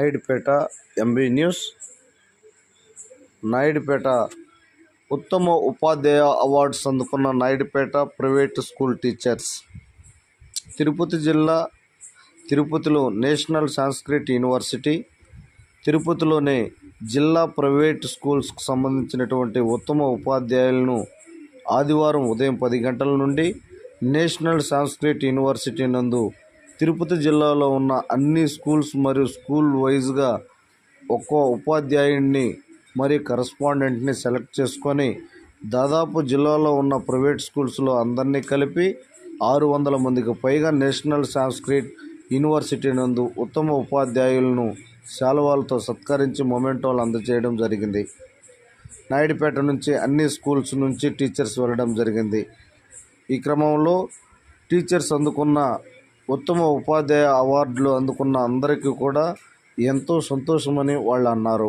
Naidupeta MB news Naidupeta ఉత్తమ ఉపాధ్యాయ awards అందుకున్న Naidupeta private school teachers. Tirupati జిల్లా తిరుపతిలో నేషనల్ సాంస్క్రిట్ యూనివర్సిటీ తిరుపతిలోని జిల్లా ప్రైవేట్ స్కూల్స్కు సంబంధించినటువంటి ఉత్తమ ఉపాధ్యాయులను ఆదివారం ఉదయం పది గంటల నుండి నేషనల్ సాంస్క్రిట్ యూనివర్సిటీ నందు తిరుపతి జిల్లాలో ఉన్న అన్ని స్కూల్స్ మరియు స్కూల్ వైజ్గా ఒక్కో ఉపాధ్యాయుడిని మరియు కరస్పాండెంట్ని సెలెక్ట్ చేసుకొని దాదాపు జిల్లాలో ఉన్న ప్రైవేట్ స్కూల్స్లో అందరినీ కలిపి ఆరు వందల మందికి పైగా నేషనల్ సాంస్క్రిట్ యూనివర్సిటీ నందు ఉత్తమ ఉపాధ్యాయులను శాలువాలతో సత్కరించి మొమెంటోలు అందజేయడం జరిగింది. నాయుడుపేట నుంచి అన్ని స్కూల్స్ నుంచి టీచర్స్ వెళ్ళడం జరిగింది. ఈ క్రమంలో టీచర్స్ అందుకున్న ఉత్తమ ఉపాధ్యాయ అవార్డులు అందుకున్న అందరికీ కూడా ఎంతో సంతోషమని వాళ్ళు అన్నారు.